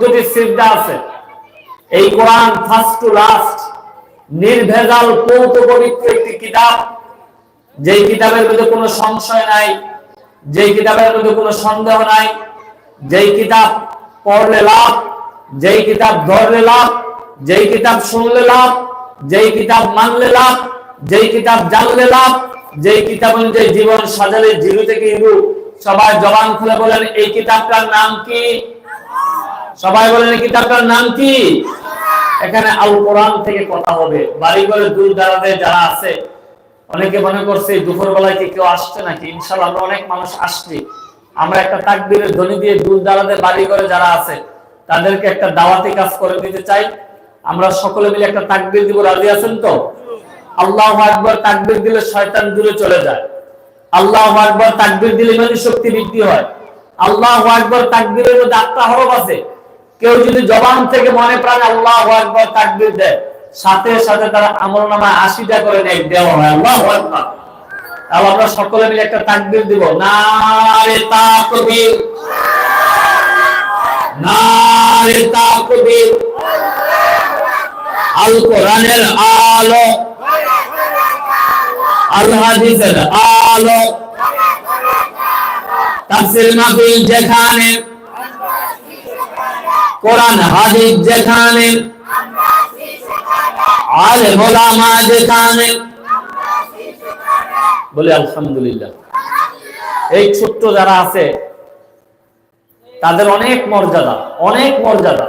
চোদ্দটি সিদ্ধা আছে। এই কোরআন ফার্স্ট টু লাস্ট নির্ভেজাল, কৌত পবিত্র একটি কিতাব। যেই কিতাবের মধ্যে কোনো সংশয় নাই, যেই কিতাবের মধ্যে কোনো সন্দেহ নাই, যেই কিতাব পড়লে লাভ, যেই কিতাব ধরলে লাভ, যেই কিতাব শুনলে লাভ, যেই কিতাব মানলে লাভ, যেই কিতাব জানলে লাভ, যেই কিতাব অনুযায়ী জীবন সাজালে জিরু থেকে হিরু সবাই জবান খুলে বলেন, এই কিতাবটার নাম কি? সবাই বলেন কিতাবটার নাম কি? এখানে আল কোরআন থেকে কথা হবে। বাড়ি ঘরে দূর দাঁড়াতে যারা আছে, অনেকে মনে করছে দুপুর বেলায় কি কেউ আসছে নাকি? ইনশাল্লাহ আমরা অনেক মানুষ আসছি। আমরা একটা তাকবীরের ধ্বনি দিয়ে দূর দাঁড়াতে বাড়ি ঘরে যারা আছে, তাদেরকে একটা দাওয়াতি কাজ করে দিতে চাই। আমরা সকলে মিলে একটা তাকবীর দিব। রাজি আছেন তো? আল্লাহ আকবর, তাকবীর দিলে শয়তান দূরে চলে যায়। আল্লাহ আকবর, তাকবীর দিলে ইমানি শক্তি বৃদ্ধি হয়। আল্লাহ আকবর, তাকবীরের মধ্যে আত্মা হরফ আছে। কেউ যদি জবান থেকে মনে প্রাণে আল্লাহ আকবর তাকবীর দেয়, সাথে সাথে তার আমল নামায় আশিটা করে নেয়, দেওয়া হয়, আল্লাহ তাহলে আমরা সকলে মিলে একটা তাকবীর দিব তাকবীর। নারে তাকবীর। আল আলো। যেখানে কোরআন, হাদিস যেখানে আলেম ওলামা যেখানে। বলি, আলহামদুলিল্লাহ। এই ছোট্ট যারা আছে, তাদের অনেক মর্যাদা অনেক মর্যাদা।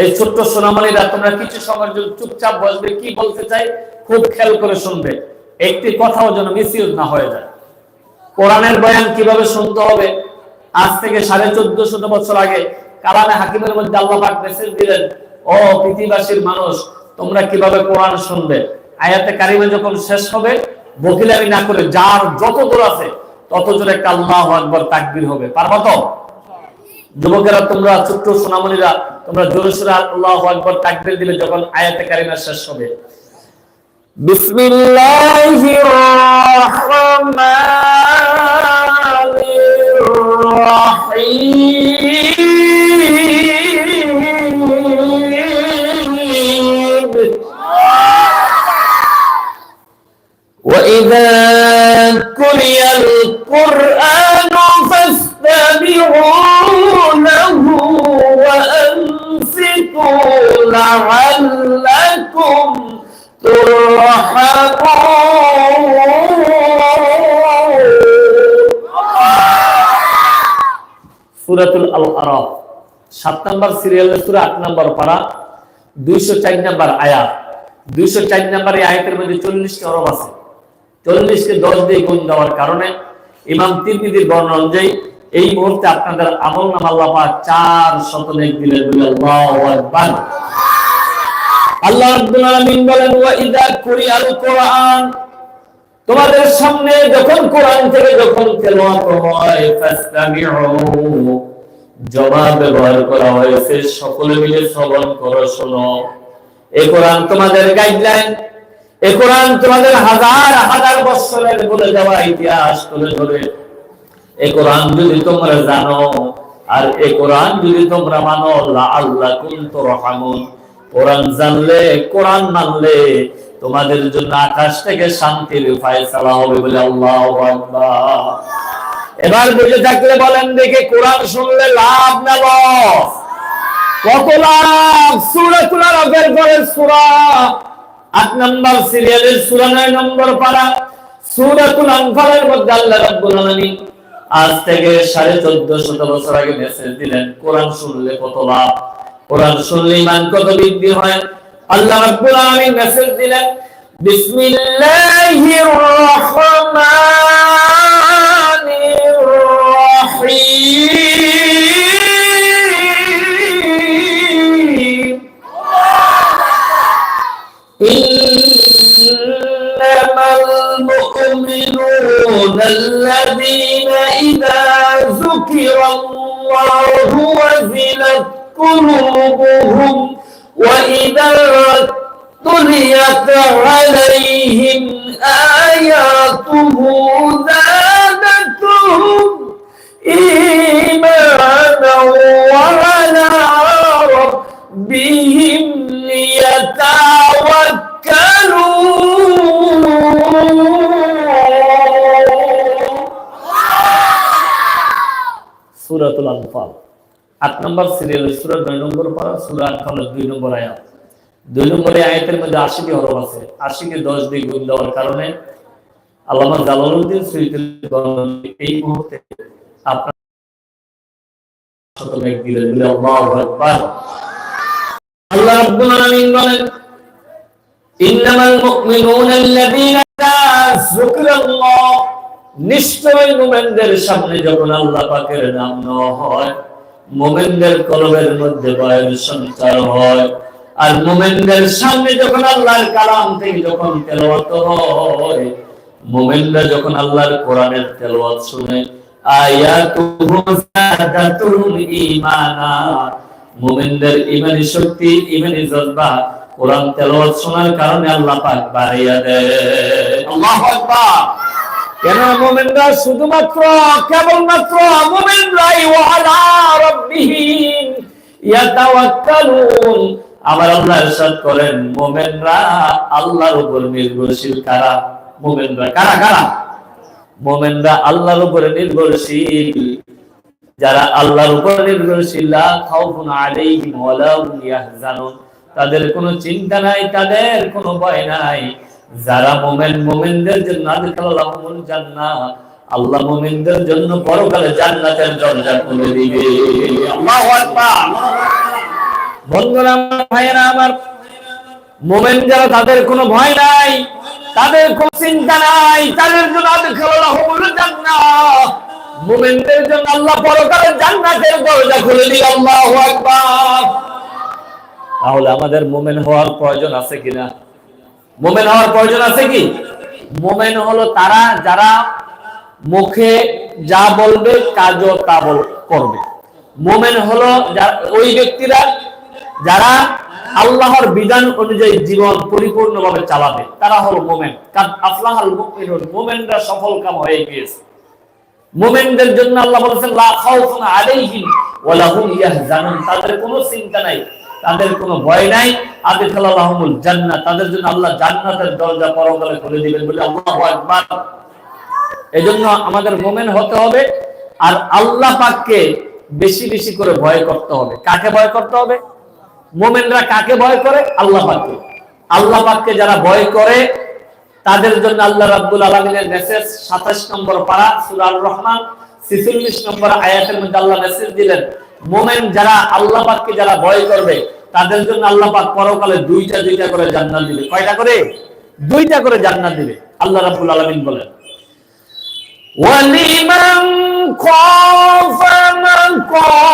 এই ছোট্ট সোনামণিরা, তোমরা কিছু সময়ের জন্য চুপচাপ বসবে, কি বলতে চাই? খুব খেয়াল করে শুনবে। একটি কথাও যেন মিসইউজ না হয়ে যায়। কোরআনের বয়ান কীভাবে শুনতে হবে? আজ থেকে সাড়ে চোদ্দ শত বছর আগে কালামে হাকিমের মধ্যে আল্লাহ পাক মেসেজ দিলেন, ও পৃথিবীবাসীর মানুষ, তোমরা কীভাবে কোরআন শুনবে? আয়াতে কারিমা যখন শেষ হবে বকিলামি না করে যার যত দূর আছে তত জোরে একটা আল্লাহ আকবর তাকবির হবে। পারবা তো? যুবকেরা, তোমরা ছোট্ট সোনামণিরা, তোমরা জোরে সোরে আল্লাহ আকবর তাকবির দিলে যখন আয়াতে কারিমা শেষ হবে। বিসমিল্লাহির রহমানির রহিম। وإذا قرئ القرآن فاستمعوا له وأنصتوا لعلكم সুরাতুল আল আরাফ সাত নম্বর সিরিয়ালের সুরা আট নম্বর পারা দুইশো চার নম্বর আয়াত দুইশো চার নম্বর এই আয়াতের মধ্যে চল্লিশটি অরব আছে চল্লিশকে দশ দিয়ে গুণ দেওয়ার কারণে ইমাম তিরমিদির বর্ণনা অনুযায়ী এই মুহূর্তে আপনাদের আমল নাম চার শত নেক দিলেন আল্লাহ রাব্বুল আলামিন বলেন তোমাদের সামনে যখন কোরআন থেকে যখন তেলাওয়াত হয় ব্যবহার করা হয়েছে, সকলে মিলে শ্রবণ করো, শোনো। এই কোরআন তোমাদের গাইডলাইন এই কোরআন তোমাদের হাজার হাজার বছরের বলে যাওয়া ইতিহাস তুলে ধরে এই কোরআন যদি তোমরা জানো, আর এই কোরআন যদি তোমরা মানো আল্লাহ আল্লাহ কুনতু কোরআন জানলে, কোরআন মানলে তোমাদের জন্য আকাশ থেকে শান্তির ফায়সালা হবে বলে আল্লাহ এবার বুঝে থাকলে বলেন দেখে, কোরআন শুনলে লাভ না কত লাভ? সুরাতুল আরফের পরে সূরা। আল্লাহ আজ থেকে সাড়ে চোদ্দ শত বছর আগে মেসেজ দিলেন, কোরআন শুনলে কত লাভ? কোরআন শুনলে ইমান কত বৃদ্ধি হয়? আল্লাহ রাব্বুল মেসেজ দিলেন, বিসমিল্লাহির রহমানির الذين إذا ذكر الله وزلت قلوبهم وإذا تليت عليهم آياته زادتهم إيمانا وعلى সুরাতুল আনফাল। আট নম্বর সিরিয়াল সুরা নয় নম্বর পারা, সুরা আনফালের দুই নম্বর আয়াত। দুই নম্বরে আয়াতের মধ্যে আশিটি হরফ আছে। আশিকে দশ দিয়ে গুণ দেওয়ার কারণে আল্লামা জালালউদ্দিন সুইতুল এই মুহূর্তে আপনার শত লাইক দিলেন বলে, আল্লাহু আকবার। আল্লাহ রাব্বুল আলামিন বলেন, ইন্নামাল মুমিনুনা আল্লাযীনা যুকিরাল্লাহ নিশ্চয় মুমিনদের সামনে যখন আল্লাহ পাকের নাম নেওয়া হয়, মুমিনদের কলবের মধ্যে ভয়ের সঞ্চার হয়। আর মুমিনদের সামনে যখন আল্লাহর কালাম থেকে যখন হয়, মুমিনরা যখন আল্লাহর কোরআনের শুনে মুমিনদের ঈমানি শক্তি ঈমানি জজবা কোরআন তেলাওয়াত শোনার কারণে আল্লাহ পাক বাড়াইয়া দেয় আল্লাহু আকবার। কেন মোমেনরা শুধুমাত্র, কেবলমাত্র মোমেনরাই ওয়ালা রব্বিহিম ইয়াতাওয়াক্কালুন। আমার আল্লাহ ইরশাদ করেন, মোমেনরা আল্লাহর উপর নির্ভরশীল কারা? মোমেনরা কারা কারা? মোমেনরা আল্লাহর উপরে নির্ভরশীল। যারা আল্লাহর উপর নির্ভরশীল, লা খাউফুন আলাইহিম ওয়ালা হুম ইয়াহজানুন। তাদের কোনো চিন্তা নাই, তাদের কোনো ভয় নাই। যারা মোমেন, মোমেনদের জন্য জান্নাহ আল্লাহ মোমেনদের জন্য পরকালে জান্নাতের দরজা খুলে দিবে। আল্লাহু আকবার। বন্ধুরা ভাইয়েরা, আমার মোমেন যারা, তাদের কোনো ভয় নাই, তাদের কোনো চিন্তা নাই, তাদের জন্য আদখালাহুমুল জান্নাহ মোমেনদের জন্য আল্লাহ পরকালে জান্নাতের দরজা খুলে দিবে, আল্লাহু আকবার। তাহলে আমাদের মোমেন হওয়ার প্রয়োজন আছে কিনা? মোমেন হওয়ার প্রয়োজন আছে কি? মোমেন হলো তারা যারা মুখে যা বলবে, কাজও তা করবে। মোমেন হলো ওই ব্যক্তিরা যারা আল্লাহর বিধান অনুযায়ী জীবন পরিপূর্ণভাবে চালাবে, তারা হলো মোমেন। আফলাহাল মুমিনুন, মোমেনরা সফল কাম হয়ে গিয়েছে। মোমেনদের জন্য আল্লাহ বলেছেন, লা খাউফুন আলাইহিম ওয়া লাহুম ইয়াহজানুন। তাদের কোনো চিন্তা নাই। তাদের কোনো ভয় নাই। আদখালাহুমুল জান্নাত, তাদের জন্য আল্লাহ জান্নাতের দরজা পরকালে খুলে দিবেন বলে আল্লাহু আকবার। এজন্য আমাদের মোমেন হতে হবে আর আল্লাহ পাককে বেশি বেশি করে ভয় করতে হবে। কাকে ভয় করতে হবে? মোমেনরা কাকে ভয় করে? আল্লাহ পাককে। আল্লাহ পাককে যারা ভয় করে, তাদের জন্য আল্লাহ রাব্বুল আলামিনের মেসেজ 27 নম্বর পারা সূরা আল রহমান 46 নম্বর আয়াতের মধ্যে আল্লাহ মেসেজ দিলেন মোমেন যারা আল্লাহ পাককে যারা ভয় করবে, তাদের জন্য আল্লাহ পাক পরকালে দুইটা দুইটা করে জান্নাত দিবে। কয়টা করে? দুইটা করে জান্নাত দিবে। আল্লাহ রাব্বুল আলামিন বলেন, ওয়ালিমান খাফা মাকাম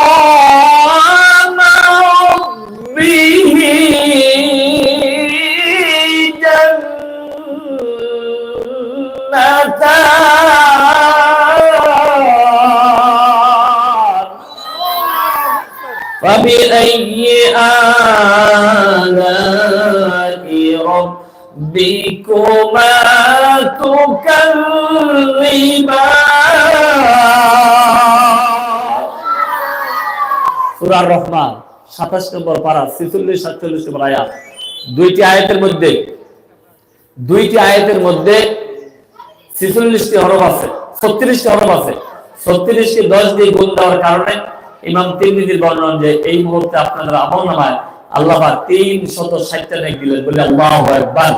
فبأي آلاء ربكما تكذبان সূরা রহমান 27 নম্বর পারা 46 47 নম্বর আয়াত দুইটি আয়াতের মধ্যে দুইটি আয়াতের মধ্যে 46টি হরফ আছে 36টি হরফ আছে 36টি 10 দিয়ে গুণ দেওয়ার কারণে ইমাম তিরমিজির বর্ণনা যে এই মুহূর্তে আপনাদের আমল নামায় আল্লাহ পাক 360টা নেক দিলেন। বলে আল্লাহু আকবার।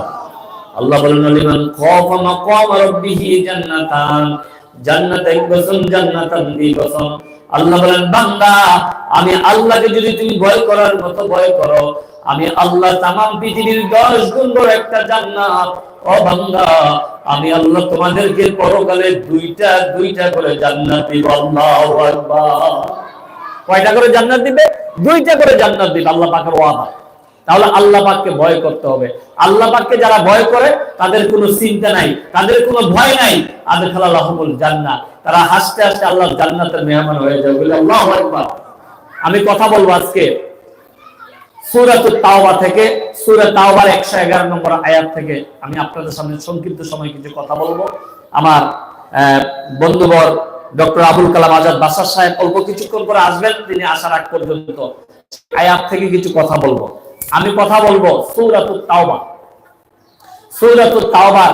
আল্লাহ বলেন লিমান খাফা মাকাম রাব্বিহি জান্নাতান। জান্নাত এক বছর জান্নাতান দুই বছর আল্লাহ বলেন বান্দা, আমি আল্লাহকে যদি তুমি ভয় করার মতো ভয় করো, আমি আল্লাহ তামাম পৃথিবীর দশ গুণ বড় একটা জান্নাত। ও বান্দা, আমি আল্লাহ তোমাদেরকে পরকালে দুইটা দুইটা করে জান্নাত দিব। আল্লাহু আকবার। কয়টা করে জান্নাত দিবে? দুইটা করে জান্নাত দিবে, আল্লাহ পাকের ওয়াদা। তাহলে আল্লাহ পাককে ভয় করতে হবে। আল্লাহ পাককে যারা ভয় করে, তাদের কোনো চিন্তা নাই, তাদের কোনো ভয় নাই। আদখালাহুমুল জান্নাত। তারা হাসতে হাসতে আল্লাহ জান্নাতের মেহমান হয়ে যাবে। বলে, আল্লাহু আকবার। আমি কথা বলব আজকে। সূরাতুত তাওবা থেকে সূরা তাওবার 111 নম্বর আয়াত থেকে আমি আপনাদের সামনে সংক্ষিপ্ত সময় কিছু কথা বলব। আমার বন্ধুবর ডক্টর আবুল কালাম আজাদ বাসার সাহেব অল্প কিছুক্ষণ করে আসবেন, তিনি আসার আগ পর্যন্ত আয়াত থেকে কিছু কথা বলব। আমি কথা বলব সৌরাতুল তাওবা। সৌরাতুল তাওবার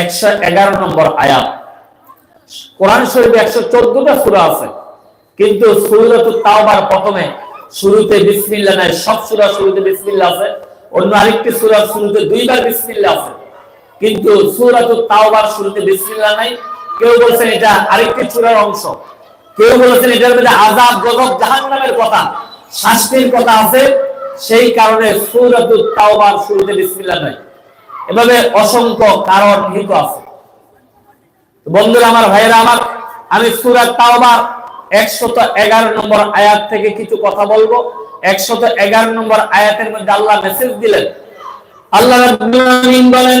একশো এগারো নম্বর আয়াত। কোরআন শরীফে একশো চোদ্দটা সুরা আছে, কিন্তু সৌরাতুল তাওবার প্রথমে শুরুতে বিসমিল্লাহ নাই, সব সুরা শুরুতে বিসমিল্লাহ আছে, অন্য আরেকটি সুরা শুরুতে দুইবার বিসমিল্লাহ আছে, কিন্তু সূরাতুত তাওবার শুরুতে বিসমিল্লাহ নাই কেউ বলছেন এটা আরেকটি সূরার অংশ। কেউ বলেছেন এটার মধ্যে আযাব, গজব, জাহান্নামের কথা, শাস্তির কথা আছে। সেই কারণে তাওবার শুরুতে বিসমিল্লাহ এভাবে অসংখ্য কারণ আছে। বন্ধুরা, আমার ভাইয়েরা, আমার, আমি সূরা তাওবার একশত এগারো নম্বর আয়াত থেকে কিছু কথা বলব। একশত এগারো নম্বর আয়াতের মধ্যে আল্লাহ মেসেজ দিলেন। আল্লাহ বলেন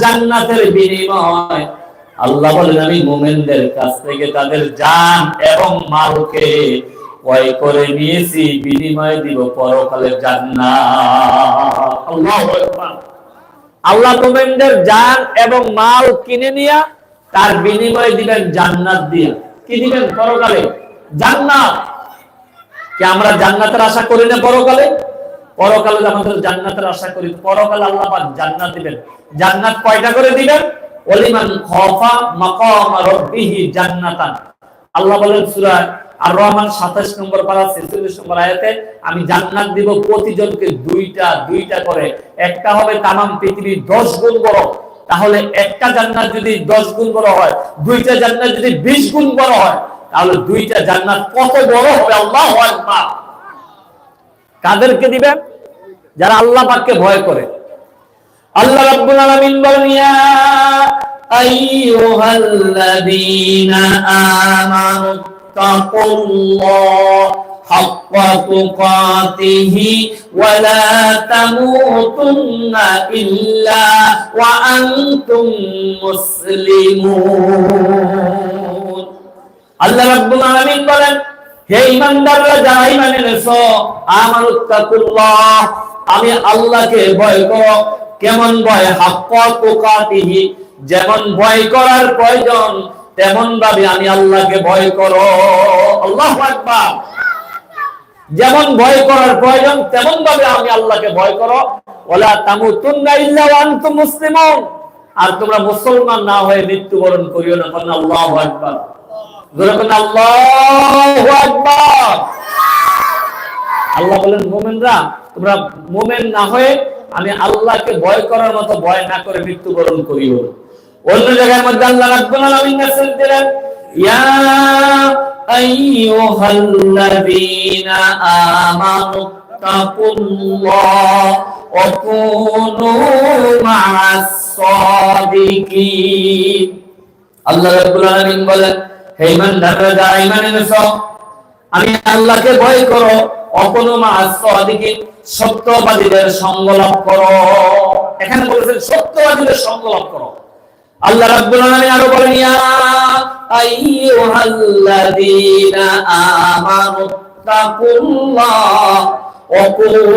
জান্নাতের বিনিময়। আল্লাহ বলেন, আমি মুমিনদের কাছ থেকে তাদের জান এবং মালকে ক্রয় করে নিয়েছি, বিনিময় দিব পরকালের জান্নাত। আল্লাহু আকবার। আল্লাহ মুমিনদের জান এবং মাল কিনে নিয়া, তার বিনিময় দিবেন জান্নাত দিয়া। কি দিবেন পরকালে? জান্নাত। কি আমরা জান্নাতের আশা করি না পরকালে? পরকালে আমাদের জান্নাতের আশা করি, পরকালে আল্লাহ পাক জান্নাত দিবেন। জান্নাত কয়টা করে দিবেন? ওলিমান খফা মাকাম রাব্বিহি জান্নাতান। আল্লাহ বলেন সূরা আর রহমান 27 নম্বর পারা 46 নম্বর আয়াতে, আমি জান্নাত দিব প্রতিজনকে দুইটা দুইটা করে। একটা হবে তামাম পৃথিবীর 10 গুণ বড়। তাহলে একটা জান্নাত যদি 10 গুণ বড় হয়, দুইটা জান্নাত যদি 20 গুণ বড় হয়, তাহলে দুইটা জান্নাত কত বড় হবে? আল্লাহু আকবার। কাদেরকে দিবে? যারা আল্লাহ পাককে ভয় করে। আল্লাহ রাব্বুল আলামিন বলেন, ইয়া আইয়ুহাল্লাযীনা আমানু তাকুল্লাহ ওয়া লা তামুতুন্না ইল্লা ওয়া আনতুম মুসলিমুন। আল্লাহ রাব্বুল আলামিন বলেন হে ইমানদাররা যারা ঈমান এনেছো, আমানুত্তাকুল্লাহ, আমি আল্লাহকে ভয় করো। কেমন ভয়? হাক্কা তুকাতিহি, যেমন ভয় করার প্রয়োজন তেমন ভাবে আমি আল্লাহকে ভয় করো। আল্লাহু আকবার। যেমন ভয় করার প্রয়োজন তেমন ভাবে আমি আল্লাহকে ভয় করো। ওলা তামুতুন্না ইল্লা ওয়া আনতুম মুসলিমুন। আর তোমরা মুসলমান না হয়ে মৃত্যুবরণ করিও না, কারণ আল্লাহু আকবার। আল্লাহু বলেন, মোমেনরা, তোমরা মোমেন না হয়ে আমি আল্লাহকে ভয় করার মতো ভয় না করে মৃত্যুবরণ করিও। অন্য জায়গার মধ্যে আল্লাহ রাব্বুল আলামিন আল্লাহ বলেন হে ইমানদাররা আমি আল্লাহকে ভয় করো অপনো মা'আস সত্যবাদীদের সঙ্গ লাভ করো। এখানে বলেছেন, সত্যবাদীদের সঙ্গ লাভ করো। আল্লাহ রাব্বুল আলামিন আরও বলেন, ইয়া আইয়ুহাল্লাযীনা আমানু তাকুল্লাহ, ওয়া কুলু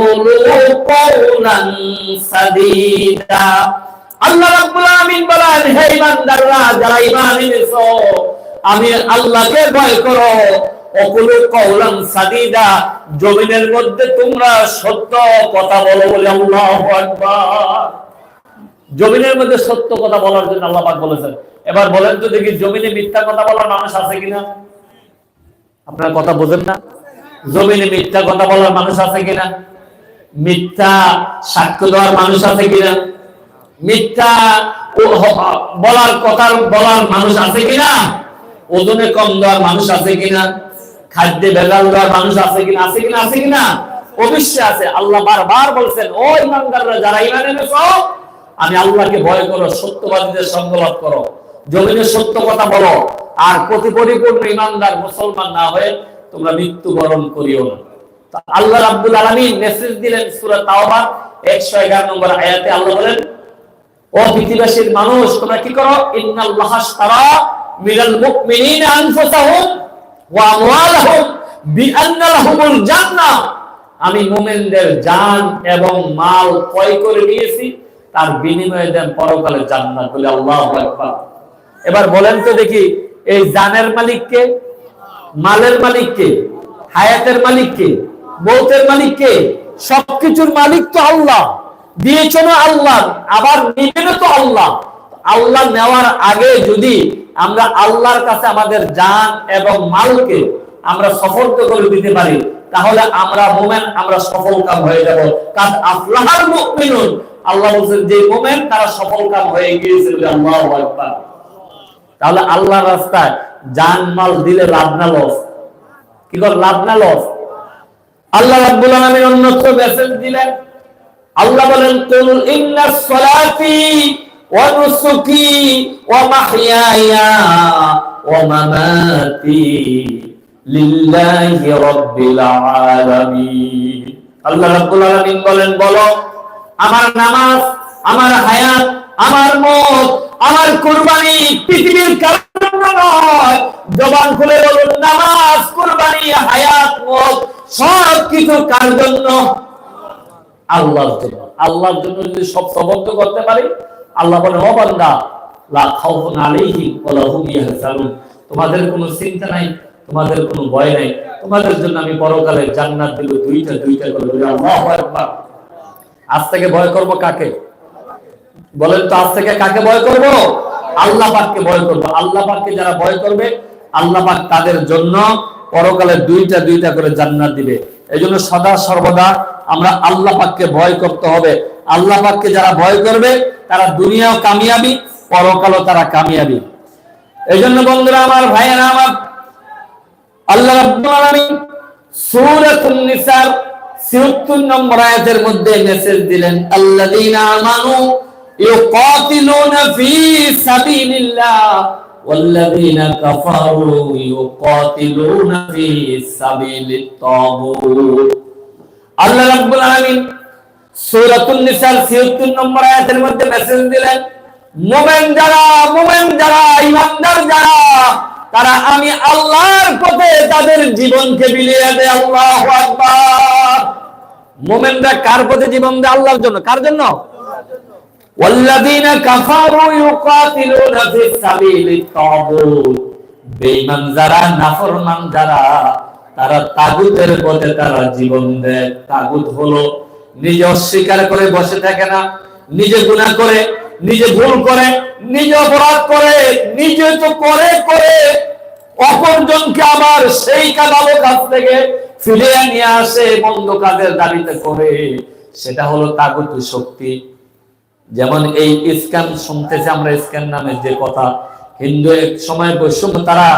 সাদীদা। আল্লাহ রাব্বুল আলামিন বলেন, হে যারা ঈমান এনেছো, আমি আল্লাহকে ভয় করো। অকুলু কওলান সাদীদা, জমিনের মধ্যে তোমরা সত্য কথা বলো বলে আল্লাহু আকবার। জমিনের মধ্যে সত্য কথা বলার জন্য আল্লাহ পাক বলেছেন। এবার বলেন তো দেখি, জমিনে মিথ্যা কথা বলার মানুষ আছে কিনা? আপনার কথা বোঝেন না? জমিনে মিথ্যা কথা বলার মানুষ আছে কিনা? মিথ্যা সাক্ষ্য দেওয়ার মানুষ আছে কিনা? মিথ্যা বলার কথা বলার মানুষ আছে কিনা? ওজনে কম দেওয়ার মানুষ আছে কিনা? খাদ্যে ভেজাল দেওয়ার মানুষ আছে কিনা? আছে কিনা? আছে কিনা? অবশ্যই আছে। আল্লাহ বারবার বলছেন, ও ইমানদাররা, যারা ইমান আমি আল্লাহকে ভয় করো, সত্যবাদীদের করো। জমিনে সত্য কথা বলো। আর প্রতি ইমানদার মুসলমান না হয়ে তোমরা মৃত্যুবরণ করিও না। আল্লাহ রাব্বুল আলামিন মেসেজ দিলেন সূরা তাওবা 111 নম্বর আয়াতে আল্লাহ বলেন ও পৃথিবীবাসীর মানুষ, তোমরা কি করো? ইন্নাল্লাহ আশতারা মিনাল মুমিনিনা আনফুসাহুম ওয়া আমওয়ালাহুম বিআন্না জান্নাহ। আমি মুমিনদের জান এবং মাল ক্রয় করে নিয়েছি, তার বিনিময়ে দেন পরকালে জান্নাত বলে আল্লাহু আকবার। এবার বলেন তো দেখি, এই জানের মালিক কে? মালের মালিক কে? হায়াতের মালিক কে? মৌতের মালিক কে? সবকিছুর মালিক তো আল্লাহ। দিয়েছেন আল্লাহ, আবার নিবেন তো আল্লাহ। আল্লাহ নেওয়ার আগে যদি আমরা আল্লাহর কাছে আমাদের জান এবং মালকে আমরা সফল করে দিতে পারি, তাহলে আমরা মোমেন, আমরা সফল কাম হয়ে যাব। কাজ আফলাহার মুমিনুন। আল্লাহ বলছেন, যে মোমেন, তারা সফল কাম হয়ে গিয়েছে আল্লাহু আকবার। তাহলে আল্লাহর রাস্তায় জান, মাল দিলে লাভ না লস? কি কর, লাভ না লস? আল্লাহ রাব্বুল আলামিন অন্যত্র মেসেজ দিলেন। আল্লাহ বলেন, কুল ইন্নাস সালাতি ওয়া নুসুকি ওয়া মাহইয়ায়া ওয়া মামাতি লিল্লাহি রাব্বিল আলামিন। আল্লাহ রাব্বুল আলামিন বলেন, বলো, আমার নামাজ, আমার হায়াত, আমার মত, আমার কুরবানি পৃথিবীর কারণে নয়। জবান খুলে বলুন, নামাজ, কুরবানি, হায়াত, মত সব কিছু কার জন্য? আল্লাহর জন্য। আল্লাহর জন্য যদি সব সবদ্ধ করতে পারি, আল্লাহ বলে ও বান্দা, লা খাউফুন আলাইহিম ওয়া লা হুম ইয়াহজানুন। তোমাদের কোনো চিন্তা নাই, তোমাদের কোনো ভয় নাই। তোমাদের জন্য আমি পরকালে জান্নাত দেব দুইটা দুইটা করে আজ থেকে ভয় করব কাকে? বলেন তো, আজ থেকে কাকে ভয় করব? আল্লাহ পাককে ভয় করব। আল্লাহ পাককে যারা ভয় করবে, আল্লাহ পাক তাদের জন্য পরকালে দুইটা দুইটা করে জান্নাত দিবে। এই জন্য সদা সর্বদা আমরা আল্লাহ পাককে ভয় করতে হবে আল্লাহ পাককে যারা ভয় করবে তারা দুনিয়াও কামিয়াবি পরকালও তারা কামিয়াবি এই জন্য বন্ধুরা আমার ভাইয়েরা আমার আল্লাহ রাব্বুল আলামিন সূরাতুন নিসার 76 নম্বর আয়াতের মধ্যে মেসেজ দিলেন আল্লাযীনা আমানু ইউকাতিলুনা ফি সাবিলিল্লাহ والذين كفروا يقاتلون في سبيل الطاغوت আল্লাহ রাব্বুল আলামিন সূরাতুন নিসার 76 নম্বর আয়াতের মধ্যে মেসেজ দিলেন মুমিন যারা মুমিন যারা ঈমানদার যারা তারা আমি আল্লাহর পথে তাদের জীবনকে বিলিয়ে দেয় আল্লাহু আকবার মুমিনরা কার পথে জীবন দেয় আল্লাহর জন্য কার জন্য والذين كفروا يقاتلون في سبيل الطاغوت বেঈমান যারা নাফরমান যারা তারা তাগুতের পথে তারা জীবন দেয়। তাগুত হলো নিজে অস্বীকার করে বসে থাকে না, নিজে গুনাহ করে, নিজে ভুল করে, নিজে অপরাধ করে, নিজে তো করে করে। অপরজনকে আবার সেই কালো কাছ থেকে ফিরিয়ে নিয়ে আসে, মন্দ কাজের দাবিতে করে। সেটা হলো তাগুতি শক্তি। যেমন এই ইসকান শুনতেছে আমরা ইসকান নামে যে কথা হিন্দু এক সময় বৈষম্য, তারা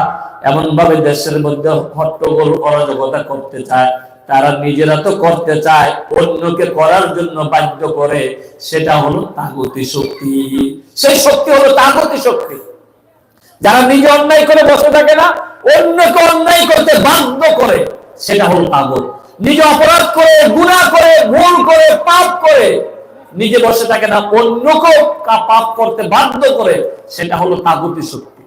এমন ভাবে দেশের মধ্যে হট্টগোল অরাজকতা করতে চায়, তারা নিজেরা তো করতে চায়, অন্যকে করার জন্য বাধ্য করে, সেটা হলো তাগতি শক্তি। সেই শক্তি হলো তাগতি শক্তি। যারা নিজে অন্যায় করে বসে থাকে না, অন্যকে অন্যায় করতে বাধ্য করে, সেটা হলো তাগত। নিজে অপরাধ করে গুনাহ করে, ভুল করে, পাপ করে, নিজে বসে থাকে না, অন্যকেও কা- পাপ করতে বাধ্য করে, সেটা হলো তাগুতি শক্তি।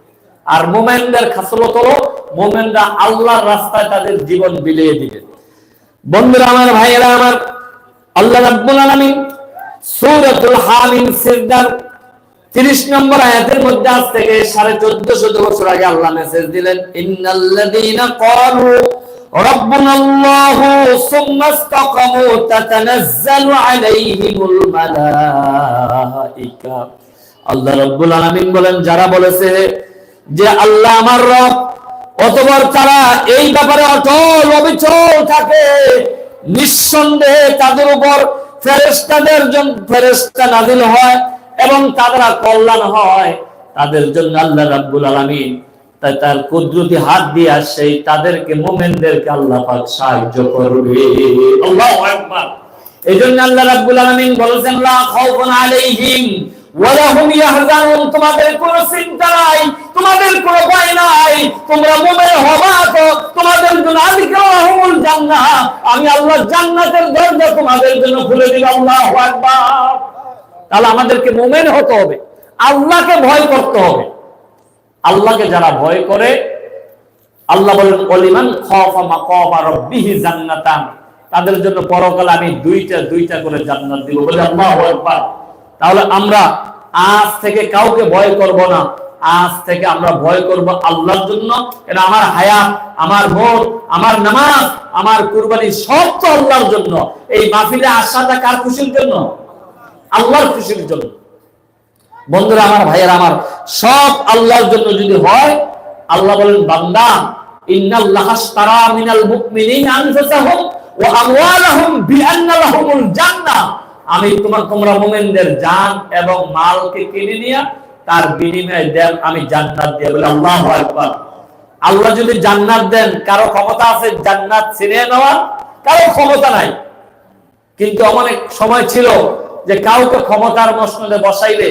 আর মোমেনদের খাসলত হলো মোমেনরা আল্লাহর রাস্তায় তাদের জীবন বিলিয়ে দিবে বন্ধুরা আমার ভাইয়েরা আমার আল্লাহ রাব্বুল আলামিন সূরাতুল হামিম সিজদার 30 নম্বর আয়াতের মধ্যে আজ থেকে 1450 বছর আগে আল্লাহ মেসেজ দিলেন ইন্নাল্লাযীনা ক্বালু ربنا الله ثم استقاموا تتنزل عليهم الملائكة আল্লাহ রব্বুল আলামিন বলেন যারা বলেছে যে আল্লাহ আমার রব অতবার তারা এই ব্যাপারে অটল অবিচল থাকে। নিঃসন্দেহে তাদের উপর ফেরেশতাদের জন্য ফেরেশতা নাজিল হয় এবং তারা কল্যাণ হয়। তাদের জন্য আল্লাহ রাব্বুল আলামিন তাই তার কুদরতি হাত দিয়ে সেই তাদেরকে মোমেনদেরকে আল্লাহ পাক সাহায্য করবে। আল্লাহু আকবার। এই জন্য আল্লাহ রাব্বুল আলামিন বলেছেন লা খাউফুন আলাইহিম তোমাদের কোনো চিন্তা নাই, তোমাদের কোনো ভয় নাই, তোমরা হবা তো তোমাদের জন্য জান্নাহ। আমি আল্লাহ জান্নাতের দরজা তোমাদের জন্য খুলে তাহলে আমাদেরকে মুমিন হতে হবে, আল্লাহকে ভয় করতে হবে। আল্লাহকে যারা ভয় করে, আল্লাহ বলেন অলিমান খাফা মাকামা রাব্বিহি জান্নাতান। তাদের জন্য পরকালে আমি দুইটা দুইটা করে জান্নাত দিব বলে আল্লাহু আকবার। তাহলে আমরা আজ থেকে কাউকে ভয় করব না। আজ থেকে আমরা ভয় করব আল্লাহর জন্য। এটা আমার হায়াত, আমার ভোট আমার নামাজ, আমার কুরবানি সব তো আল্লাহর জন্য। এই মাহফিলে আসাটা কার খুশির জন্য? আল্লাহর খুশির জন্য। বন্ধুরা, আমার ভাইয়ের, আমার সব আল্লাহর জন্য যদি হয়, আল্লাহ বলেন, বান্দা, ইন্নাল্লাহ আশতারা মিনাল মুমিনিন আনফুসাহুম ওয়া আমওয়ালাহুম বিআন্না লাহুমুল জান্নাহ। আমি তোমার তোমরা মুমিনদের জান এবং মালকে কিনে নিয়া তার বিনিময়ে দেন, আমি জান্নাত দিয়ে বলে, আল্লাহু আকবার। আল্লাহ যদি জান্নাত দেন, কারও ক্ষমতা আছে জান্নাত ছিনিয়ে নেওয়ার? কারও ক্ষমতা নাই। কিন্তু অনেক সময় ছিল যে কাউকে ক্ষমতার মসনদে বসাইলে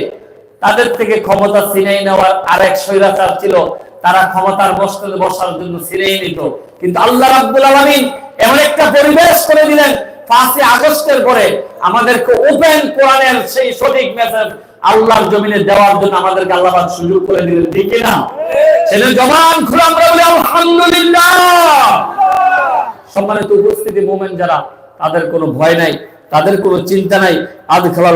তাদের থেকে ক্ষমতা ছিনাই নেওয়ার আরেক স্বৈরাচার ছিল, তারা ক্ষমতার মসনদে বসার জন্য ছিনাই নিত। কিন্তু আল্লাহ রাব্বুল আলামিন এমন একটা পরিবেশ করে দিলেন পাঁচই আগস্টের পরে আমাদেরকে ওপেন কোরআনের সেই সঠিক মেসেজ আল্লাহর জমিনে দেওয়ার জন্য সুযোগ করে দিলেন, ঠিক না জবান খুলে আমরা বলি, আলহামদুলিল্লাহ! সম্মানিত উপস্থিতি মোমেন যারা, তাদের কোনো ভয় নাই, তাদের কোনো চিন্তা নাই। আজ খেলা